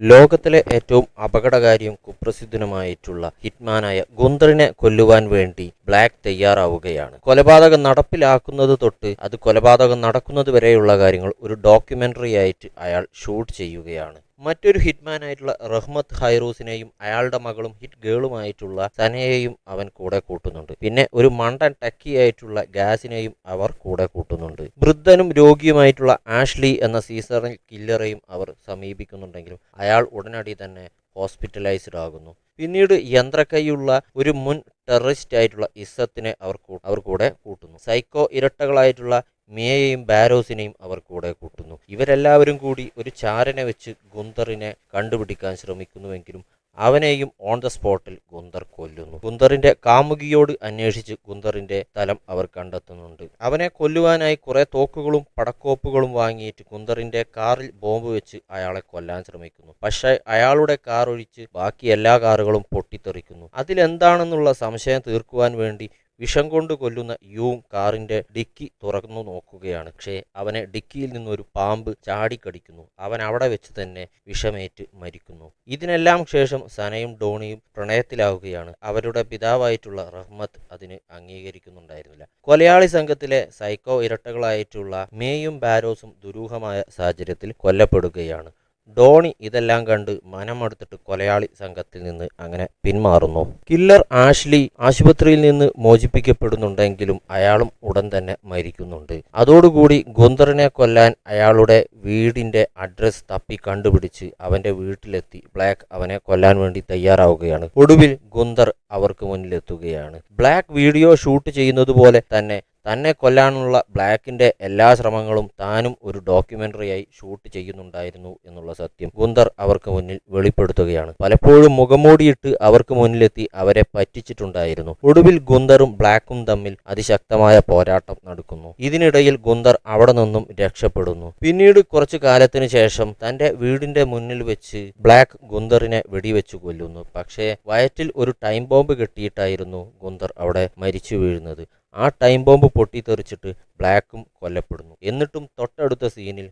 ലോകത്തിലെ ഏറ്റവും അപകടകാരിയും കുപ്രസിദ്ധനുമായിട്ടുള്ള ഹിറ്റ്മാനായ ഗുന്തറിനെ കൊല്ലുവാൻ വേണ്ടി ബ്ലാക്ക് തയ്യാറാവുകയാണ്. കൊലപാതകം നടപ്പിലാക്കുന്നത് തൊട്ട് അത് കൊലപാതകം നടക്കുന്നത് വരെയുള്ള കാര്യങ്ങൾ ഒരു ഡോക്യുമെന്ററി ആയിട്ട് അയാൾ ഷൂട്ട് ചെയ്യുകയാണ്. മറ്റൊരു ഹിറ്റ്മാനായിട്ടുള്ള റഹ്മത്ത് ഹൈറൂസിനെയും അയാളുടെ മകളും ഹിറ്റ് ഗേളുമായിട്ടുള്ള സനയെയും അവൻ കൂടെ കൂട്ടുന്നുണ്ട്. പിന്നെ ഒരു മണ്ടൻ ടക്കിയായിട്ടുള്ള ഗാസിനെയും അവർ കൂടെ കൂട്ടുന്നുണ്ട്. വൃദ്ധനും രോഗിയുമായിട്ടുള്ള ആഷ്ലി എന്ന സീസറൽ കില്ലറെയും അവർ സമീപിക്കുന്നുണ്ടെങ്കിലും അയാൾ ഉടനടി തന്നെ ഹോസ്പിറ്റലൈസ്ഡ് ആകുന്നു. പിന്നീട് യന്ത്രക്കൈയുള്ള ഒരു മുൻ ടെററിസ്റ്റ് ആയിട്ടുള്ള ഇസത്തിനെ അവർ അവർ കൂടെ കൂട്ടുന്നു. സൈക്കോ ഇരട്ടകളായിട്ടുള്ള മിയയെയും ബാരോസിനെയും അവർ കൂടെ കൂട്ടുന്നു. ഇവരെല്ലാവരും കൂടി ഒരു ചാരനെ വെച്ച് ഗുന്തറിനെ കണ്ടുപിടിക്കാൻ ശ്രമിക്കുന്നുവെങ്കിലും അവനെയും ഓൺ ദ സ്പോട്ടിൽ ഗുന്തർ കൊല്ലുന്നു. ഗുന്തറിന്റെ കാമുകിയോട് അന്വേഷിച്ച് ഗുന്തറിന്റെ തലം അവർ കണ്ടെത്തുന്നുണ്ട്. അവനെ കൊല്ലുവാനായി കുറെ തോക്കുകളും പടക്കോപ്പുകളും വാങ്ങിയിട്ട് ഗുന്തറിന്റെ കാറിൽ ബോംബ് വെച്ച് അയാളെ കൊല്ലാൻ ശ്രമിക്കുന്നു. പക്ഷേ അയാളുടെ കാർ ഒഴിച്ച് ബാക്കി എല്ലാ കാറുകളും പൊട്ടിത്തെറിക്കുന്നു. അതിലെന്താണെന്നുള്ള സംശയം തീർക്കുവാൻ വേണ്ടി വിഷം കൊണ്ട് കൊല്ലുന്ന യൂം കാറിന്റെ ഡിക്കി തുറന്നു നോക്കുകയാണ്. പക്ഷേ അവനെ ഡിക്കിയിൽ നിന്നൊരു പാമ്പ് ചാടിക്കടിക്കുന്നു അവൻ അവിടെ വെച്ച് തന്നെ വിഷമേറ്റ് മരിക്കുന്നു. ഇതിനെല്ലാം ശേഷം സനയും ഡോണിയും പ്രണയത്തിലാവുകയാണ്. അവരുടെ പിതാവായിട്ടുള്ള റഹ്മത്ത് അതിന് അംഗീകരിക്കുന്നുണ്ടായിരുന്നില്ല. കൊലയാളി സംഘത്തിലെ സൈക്കോ ഇരട്ടകളായിട്ടുള്ള മേയും ബാരോസും ദുരൂഹമായ സാഹചര്യത്തിൽ കൊല്ലപ്പെടുകയാണ്. ഡോണി ഇതെല്ലാം കണ്ട് മനമടുത്തിട്ട് കൊലയാളി സംഘത്തിൽ നിന്ന് അങ്ങനെ പിന്മാറുന്നു. കില്ലർ ആഷ്ലി ആശുപത്രിയിൽ നിന്ന് മോചിപ്പിക്കപ്പെടുന്നുണ്ടെങ്കിലും അയാളും ഉടൻ തന്നെ മരിക്കുന്നുണ്ട്. അതോടുകൂടി ഗുന്തറിനെ കൊല്ലാൻ അയാളുടെ വീടിന്റെ അഡ്രസ് തപ്പി കണ്ടുപിടിച്ച് അവന്റെ വീട്ടിലെത്തി. ബ്ലാക്ക് അവനെ കൊല്ലാൻ വേണ്ടി തയ്യാറാവുകയാണ്. ഒടുവിൽ ഗുന്തർ അവർക്ക് മുന്നിലെത്തുകയാണ്. ബ്ലാക്ക് വീഡിയോ ഷൂട്ട് ചെയ്യുന്നത് പോലെ തന്നെ തന്നെ കൊല്ലാനുള്ള ബ്ലാക്കിന്റെ എല്ലാ ശ്രമങ്ങളും താനും ഒരു ഡോക്യുമെന്ററിയായി ഷൂട്ട് ചെയ്യുന്നുണ്ടായിരുന്നു എന്നുള്ള സത്യം ഗുന്ദർ അവർക്ക് മുന്നിൽ വെളിപ്പെടുത്തുകയാണ്. പലപ്പോഴും മുഖംമൂടിയിട്ട് അവർക്ക് മുന്നിലെത്തി അവരെ പറ്റിച്ചിട്ടുണ്ടായിരുന്നു. ഒടുവിൽ ഗുന്തറും ബ്ലാക്കും തമ്മിൽ അതിശക്തമായ പോരാട്ടം നടക്കുന്നു. ഇതിനിടയിൽ ഗുന്തർ അവിടെ നിന്നും രക്ഷപ്പെടുന്നു. പിന്നീട് കുറച്ചു കാലത്തിന് ശേഷം തന്റെ വീടിന്റെ മുന്നിൽ വെച്ച് ബ്ലാക്ക് ഗുന്തറിനെ വെടിവെച്ചു കൊല്ലുന്നു. പക്ഷേ വയറ്റിൽ ഒരു ടൈം ബോംബ് കെട്ടിയിട്ടായിരുന്നു ഗുന്തർ അവിടെ മരിച്ചു വീഴുന്നത്. ആ ടൈം ബോംബ് പൊട്ടിത്തെറിച്ചിട്ട് ബ്ലാക്കും കൊല്ലപ്പെടുന്നു. എന്നിട്ടും തൊട്ടടുത്ത സീനിൽ